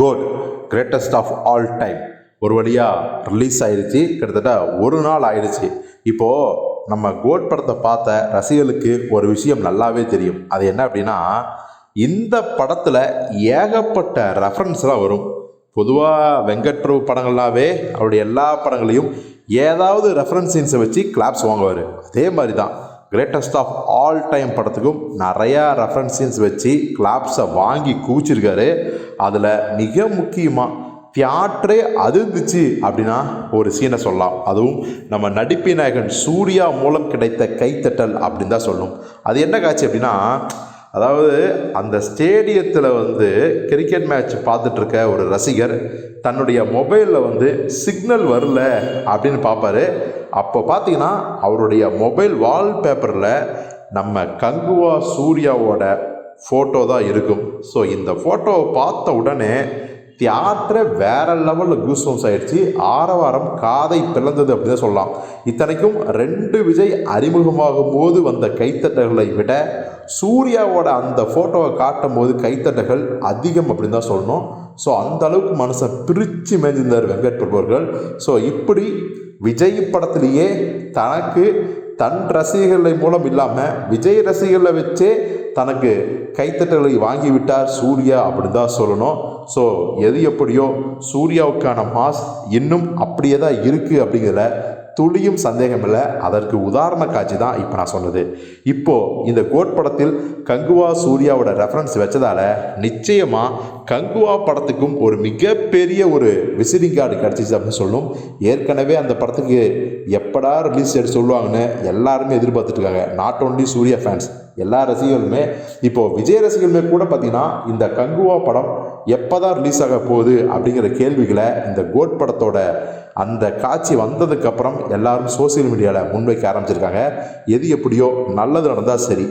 GOAT greatest of all time ஒரு வழியாக release ஆயிடுச்சு கிட்டத்தட்ட ஒரு நாள் ஆயிடுச்சு இப்போது நம்ம கோட் படத்தை பார்த்த ரசிகர்களுக்கு ஒரு விஷயம் நல்லாவே தெரியும். அது என்ன அப்படின்னா இந்த படத்தில் ஏகப்பட்ட ரெஃபரன்ஸ்லாம் வரும். பொதுவாக வெங்கட் பிரபு அவருடைய எல்லா படங்களையும் ஏதாவது ரெஃபரன்ஸ் சீன்ஸை வச்சு கிளாப்ஸ் வாங்குவார். அதே மாதிரி தான் கிரேட்டஸ்ட் ஆஃப் ஆல் டைம் படத்துக்கும் நிறையா ரெஃபரன்ஸ் சீன்ஸ் வச்சு கிளாப்ஸை வாங்கி குவிச்சிருக்காரு. அதில் மிக முக்கியமாக தியேட்டரே அதிர்ந்துச்சு அப்படின்னா ஒரு சீனை சொல்லலாம். அதுவும் நம்ம நடிப்பு நாயகன் சூர்யா மூலம் கிடைத்த கைத்தட்டல் அப்படின்னு தான் சொல்லணும் அது என்ன காட்சி அப்படின்னா அதாவது அந்த ஸ்டேடியத்தில் வந்து கிரிக்கெட் மேட்ச் பார்த்துட்ருக்க ஒரு ரசிகர் தன்னுடைய மொபைலில் வந்து சிக்னல் வரல அப்படின்னு பார்ப்பாரு. அப்போ பார்த்தீங்கன்னா அவருடைய மொபைல் வால்பேப்பரில் நம்ம கங்குவா சூர்யாவோட ஃபோட்டோ தான் இருக்கும். ஸோ இந்த ஃபோட்டோவை பார்த்த உடனே தியேட்டரை வேற லெவலில் கூஸ்பம்ஸ் ஆயிடுச்சு. ஆரவாரம் காதை பிளந்தது அப்படின்னு சொல்லலாம். இத்தனைக்கும் ரெண்டு விஜய் அறிமுகமாகும் போது வந்த கைத்தட்டல்களை விட சூர்யாவோட அந்த ஃபோட்டோவை காட்டும் போது கைத்தட்டல்கள் அதிகம் அப்படின்னு தான் சொல்லணும். ஸோ அந்த அளவுக்கு மனசை பிரித்து மேய்ந்திருந்தார் வெங்கட் பிரபு அவர்கள். ஸோ இப்படி விஜய் படத்திலேயே தனக்கு தன் ரசிகர்களை மூலம் இல்லாமல் விஜய் ரசிகர்களை வச்சே தனக்கு கைத்தட்டலை வாங்கி விட்டார் சூர்யா அப்படின்னு தான் சொல்லணும். ஸோ எது எப்படியோ சூர்யாவுக்கான மாஸ் இன்னும் அப்படியே தான் இருக்குது அப்படிங்கிறத துளியும் சந்தேகம் இல்லை. அதற்கு உதாரண காட்சி தான் இப்போ நான் சொன்னது. இப்போது இந்த கோட் படத்தில் கங்குவா சூர்யாவோட ரெஃபரன்ஸ் வச்சதால நிச்சயமாக கங்குவா படத்துக்கும் ஒரு மிகப்பெரிய ஒரு விசிட்டிங் கார்டு கிடச்சிச்சு அப்படின்னு சொல்லணும் ஏற்கனவே அந்த படத்துக்கு எப்படா ரிலீஸ் எடுத்து சொல்லுவாங்கன்னு எல்லாருமே எதிர்பார்த்துட்டு இருக்காங்க. நாட் ஓன்லி சூர்யா ஃபேன்ஸ் எல்லா ரசிகர்களுமே இப்போது விஜய் ரசிகர்கள் கூட பார்த்தீங்கன்னா இந்த கங்குவா படம் எப்போ தான் ரிலீஸ் ஆக போகுது அப்படிங்கிற கேள்விகளை இந்த கோட் படத்தோட அந்த காட்சி வந்ததுக்கப்புறம் எல்லாரும் சோசியல் மீடியாவில் முன்வைக்க ஆரம்பிச்சிருக்காங்க. எது எப்படியோ நல்லது நடந்தால் சரி.